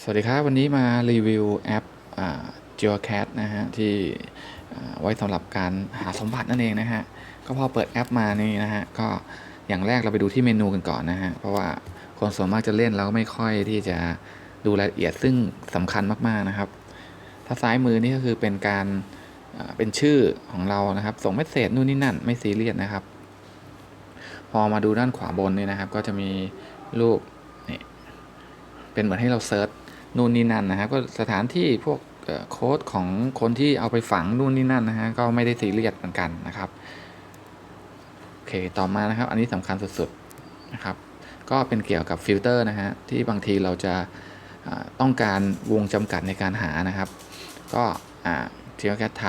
สวัสดีครับ วันนี้มารีวิวแอปอ่า GeoCat นะฮะ ที่ไว้สำหรับการหาสมบัตินั่นเองนะฮะ ก็พอเปิดแอปมานี่นะฮะ ก็อย่างแรกเราไปดูที่เมนูกันก่อนนะฮะ เพราะว่าคนส่วนมากจะเล่นแล้วไม่ค่อยที่จะดูรายละเอียดซึ่งสำคัญมากๆนะครับ ถ้าซ้ายมือนี่ก็คือเป็นการเป็นชื่อของเรานะครับ ส่งเมสเซจนู่นนี่นั่นไม่ซีเรียสนะครับ พอมาดูด้านขวาบนนี่นะครับ ก็จะมีรูปนี่เป็นเหมือนให้เราเซิร์ช นู่นนี่นั่นนะครับก็สถานที่พวกโค้ดของคนที่เอาไปฝังนู่นนี่นั่นนะฮะก็ไม่ได้ซีเรียสเหมือนกันนะครับโอเคต่อมานะครับ อันนี้สำคัญสุดๆนะครับ ก็เป็นเกี่ยวกับฟิลเตอร์นะฮะที่บางทีเราจะต้องการวงจำกัดในการหานะครับ ก็เทียแคทไท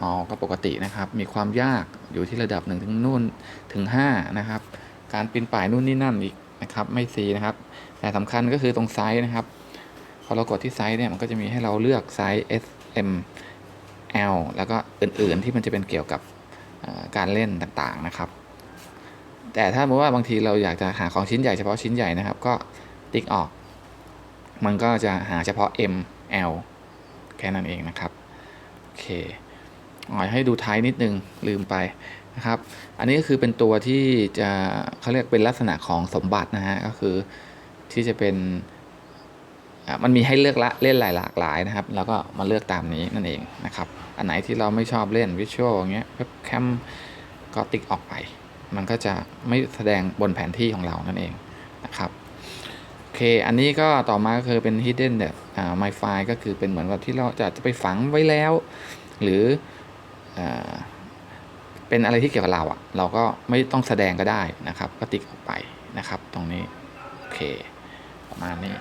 อ๋อก็ปกตินะครับ มีความยากอยู่ที่ระดับ1ถึงนู่นถึง5นะครับ การปีนป่ายนู่นนี่นั่นอีกนะครับ ไม่ซีนะครับ แต่สำคัญก็คือตรงไซส์นะครับ อเรากดที่ไซส์เนี่ยมันก็จะมีให้เราเลือกไซส์ S M L แล้วก็อื่นๆที่มันจะเป็นเกี่ยวกับการเล่นต่างๆนะครับ แต่ถ้าสมมติว่าบางทีเราอยากจะหาของชิ้นใหญ่เฉพาะชิ้นใหญ่นะครับ ก็ติ๊กออก มันก็จะหาเฉพาะ M L แค่นั้นเองนะครับโอเคอ๋อให้ดูท้ายนิดนึงลืมไปนะครับ อันนี้ก็คือเป็นตัวที่จะเขาเรียกเป็นลักษณะของสมบัตินะฮะก็คือที่จะเป็น มันมีให้เลือกละเล่นหลายหลากหลายนะครับ แล้วก็มาเลือกตามนี้นั่นเองนะครับ อันไหนที่เราไม่ชอบเล่นวิชวลอย่างเงี้ยเว็บแคมก็ติ๊กออกไป มันก็จะไม่แสดงบนแผนที่ของเรานั่นเองนะครับโอเค อันนี้ก็ต่อมาก็คือเป็น hidden แบบอ่า my file ก็คือเป็นเหมือนกับที่เราจะจะไปฝังไว้แล้ว หรืออ่าเป็นอะไรที่เกี่ยวกับเราอะ่ะ เราก็ไม่ต้องแสดงก็ได้นะครับ ก็ติ๊กออกไปนะครับ ตรงนี้ โอเค ประมาณนี้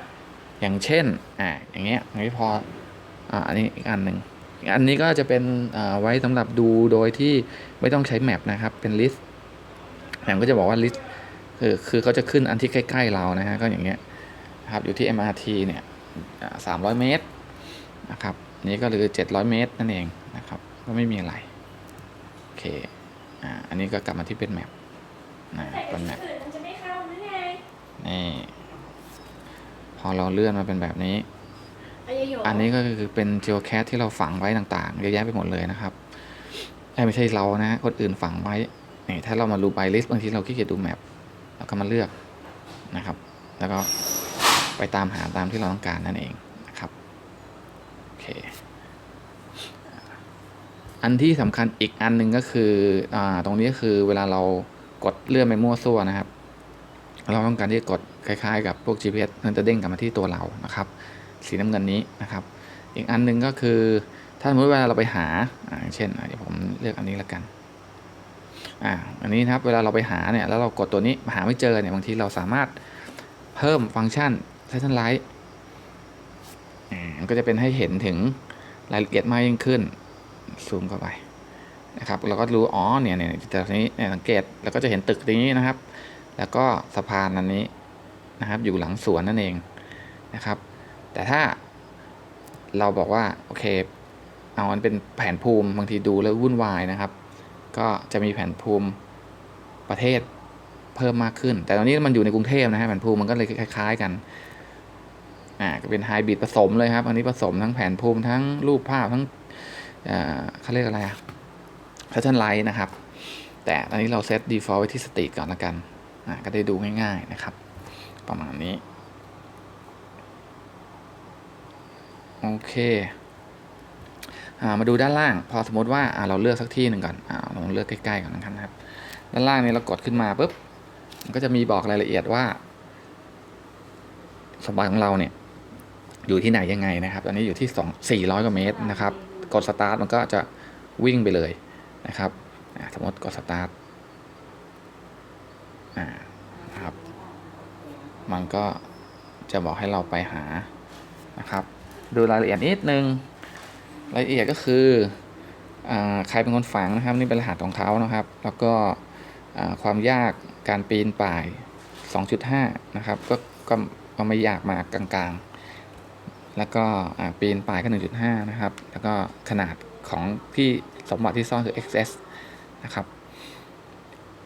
อย่างเช่นอ่าอย่างเงี้ยอย่างนี้พออ่าอันนี้อีกอันหนึ่งอีกอันนี้ก็จะเป็นอ่าไว้สำหรับดูโดยที่ไม่ต้องใช้แมปนะครับ เป็นลิสต์แมปก็จะบอกว่าลิสต์คือคือเขาจะขึ้นอันที่ใกล้ ๆ เรานะฮะก็อย่างเงี้ยนะครับอยู่ที่ MRT เนี่ยสามร้อยเมตรนะครับนี่ก็คือเจ็ดร้อยเมตรนั่นเองนะครับ ก็ไม่มีอะไร โอเคอ่าอันนี้ก็กลับมาที่เป็นแมปนะใส่เป็นแมปอื่น พอเราเลื่อนมาเป็นแบบนี้อายโยอันนี้ก็คือเป็น geocache ที่เราฝังไว้ต่างๆเยอะแยะไปหมดเลยนะครับเอ้ยไม่ใช่เรานะคนอื่นฝังไว้นี่ถ้าเรามาดู by list บางทีเราขี้เกียจดูแมปเราก็มาเลือกนะครับ แล้วก็ไปตามหาตามที่เราต้องการนั่นเองนะครับโอเคอันที่สำคัญอีกอันหนึ่งก็คืออ่าตรงนี้ก็คือเวลาเรากดเลื่อนไปมั่วซั่วนะครับ เราต้องการที่จะกด คล้ายๆ กับพวก GPS มันจะเด้งกลับมาที่ตัวเรานะครับ สีน้ำเงินนี้นะครับ อีกอันหนึ่งก็คือถ้าสมมติเวลาเราไปหาอ่าเช่นเดี๋ยวผมเลือกอันนี้ละกันอ่าอันนี้นะครับเวลาเราไปหาเนี่ยแล้วเรากดตัวนี้หาไม่เจอเนี่ยบางทีเราสามารถเพิ่มฟังก์ชัน Titan Light อ่ามันก็จะเป็นให้เห็นถึงรายละเอียดมากยิ่งขึ้นซูมเข้าไปนะครับเราก็รู้อ๋อเนี่ยเนี่ยจากนี้เนี่ยสังเกตแล้วก็จะเห็นตึกนี้นะครับ แล้วก็สะพานอันนี้ นะครับ อยู่หลังสวนนั่นเองนะครับ แต่ถ้าเราบอกว่าโอเค เอามันเป็นแผนภูมิบางทีดูแล้ววุ่นวายนะครับ ก็จะมีแผนภูมิประเทศเพิ่มมากขึ้น แต่ตอนนี้มันอยู่ในกรุงเทพนะฮะแผนภูมิมันก็เลยคล้าย ๆ กันอ่าก็เป็นไฮบริดผสมเลยครับ อันนี้ผสมทั้งแผนภูมิทั้งรูปภาพทั้งอ่าเขาเรียกอะไรอะแพทเทิร์นไลท์นะครับ แต่ตอนนี้เราเซต default ไว้ที่สตรีทก่อนละกันอ่าก็ได้ดูง่าย ๆ นะครับ ประมาณนี้ โอเคอามาดูด้านล่าง พอสมมติว่าเราเลือกสักที่หนึ่งก่อนอ่าเลือกใกล้ๆก่อนนะครับ ด้านล่างนี้เรากดขึ้นมาปุ๊บ มันก็จะมีบอกรายละเอียดว่าสมบัติของเราเนี่ยอยู่ที่ไหนยังไงนะครับ ตอนนี้อยู่ที่สองสี่ร้อยกว่าเมตรนะครับ กดสตาร์ทมันก็จะวิ่งไปเลยนะครับ สมมติกดสตาร์ทอ่านะครับ มันก็จะบอกให้เราไปหานะครับ ดูรายละเอียดนิดนึง รายละเอียดก็คืออใครเป็นคนฝังนะครับ นี่เป็นรหัสของเขานะครับ แล้วก็ความยากการปีนป่าย 2.5 นะครับ ก็ก็ก็ไม่ยากมากกลางๆ แล้วก็ปีนป่ายก็ 1.5 นะครับ แล้วก็ขนาดของที่สมบัติที่ซ่อนคือ XS นะครับ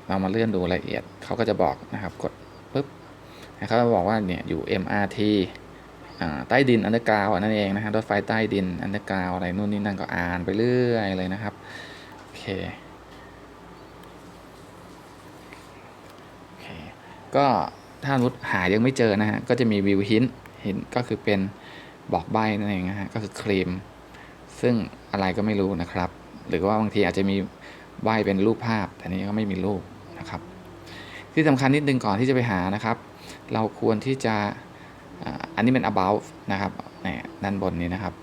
เรามาเลื่อนดูรายละเอียดเขาก็จะบอกนะครับ กด เขาบอกว่าเนี่ยอยู่ MRT ใต้ดินอันเดอร์กราวนั่นเองนะฮะรถไฟใต้ดินอันเดอร์กราวอะไรนู่นนี่นั่นก็อ่านไปเรื่อยเลยนะครับโอเคโอเค ก็ถ้ามุดหายังไม่เจอนะฮะก็จะมีวิวหินหินก็คือเป็นบอกใบนั่นเองนะฮะก็คือครีม ซึ่งอะไรก็ไม่รู้นะครับ หรือว่าบางทีอาจจะมีใบเป็นรูปภาพแต่นี้ก็ไม่มีรูปนะครับ ที่สำคัญนิดนึงก่อนที่จะไปหานะครับ เราควรที่จะอันนี้เป็น about นะครับด้านบนนี้นะครับ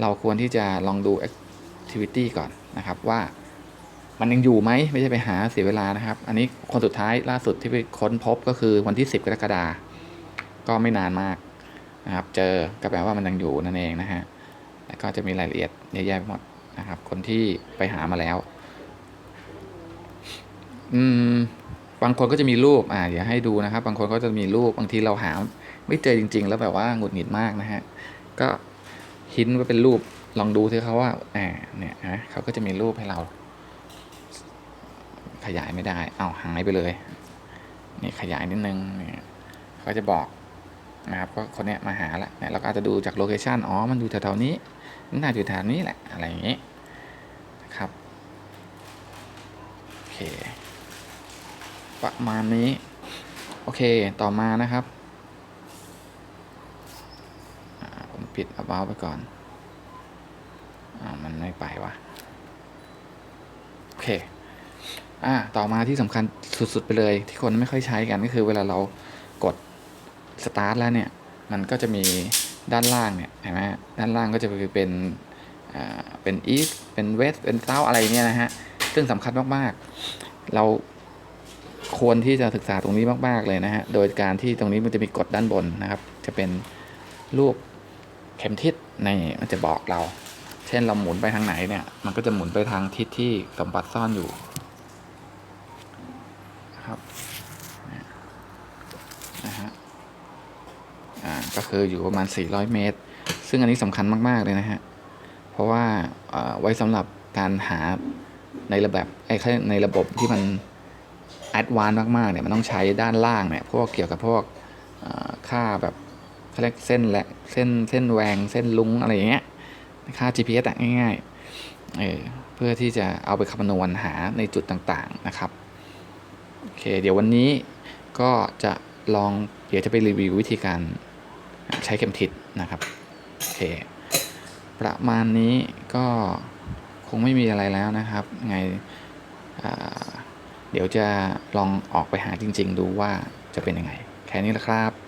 เราควรที่จะลองดู activity ก่อนนะครับว่ามันยังอยู่ไหมไม่ใช่ไปหาเสียเวลานะครับ อันนี้คนสุดท้ายล่าสุดที่ไปค้นพบก็คือวันที่ 10 กรกฎาคมก็ไม่นานมากนะครับ เจอก็แปลว่ามันยังอยู่นั่นเองนะฮะแล้วก็จะมีรายละเอียดเยอะแยะไปหมดนะครับ คนที่ไปหามาแล้ว อืม บางคนก็จะมีรูปอ่าเดี๋ยวให้ดูนะครับ บางคนก็จะมีรูปบางทีเราหา ไม่เจอจริง ๆ แล้วแบบว่าหงุดหงิดมากนะฮะก็หินไว้เป็นรูปลองดูสิเขาว่าอ่าเนี่ยนะเขาก็จะมีรูปให้เรา ขยายไม่ได้เอาหายไปเลยนี่ขยายนิดนึงเนี่ยเขาจะบอกนะครับก็คนเนี้ยมาหาละเนี่ยเราก็อาจจะดูจากโลเคชันอ๋อมันอยู่แถวๆนี้น่าอยู่แถวนี้แหละอะไรอย่างงี้นะครับโอเค ประมาณนี้ โอเคต่อมานะครับผมปิด about ไปก่อนอมันไม่ไปวะโอเคอ่าต่อมาที่สำคัญสุด ๆ ไปเลย ที่คนไม่ค่อยใช้กันก็คือเวลาเรากด start แล้วเนี่ย มันก็จะมีด้านล่างเนี่ยเห็นไหมด้านล่างก็จะเป็นเป็น east เป็น west เป็น south อะไรเนี่ยนะฮะ ซึ่งสำคัญมาก ๆ เรา ควรที่จะศึกษาตรงนี้มาก ๆ เลยนะฮะ โดยการที่ตรงนี้มันจะมีกฎด้านบนนะครับ จะเป็นรูปเข็มทิศในมันจะบอกเรา เช่นเราหมุนไปทางไหนเนี่ย มันก็จะหมุนไปทางทิศที่สมบัติซ่อนอยู่ครับนะฮะอ่าก็คืออยู่ประมาณ 400 เมตร ซึ่งอันนี้สำคัญมาก ๆ เลยนะฮะ เพราะว่าอ่อไว้สำหรับการหาในระแบบไอ้ในระบบที่มัน แอดวานซ์มากๆเนี่ยมันต้องใช้ด้านล่างเนี่ยพวกเกี่ยวกับพวกค่าแบบเขาเรียกเส้นและเส้นเส้นแหวงเส้นลุงอะไรอย่างเงี้ยค่า GPS อะง่ายๆเออเพื่อที่จะเอาไปคำนวณหาในจุดต่างๆนะครับโอเคเดี๋ยววันนี้ก็จะลองเดี๋ยวจะไปรีวิววิธีการใช้เข็มทิศนะครับโอเคประมาณนี้ก็คงไม่มีอะไรแล้วนะครับ ไงอ่า เดี๋ยวจะลองออกไปหาจริง ๆ ดูว่าจะเป็นยังไง แค่นี้แหละครับ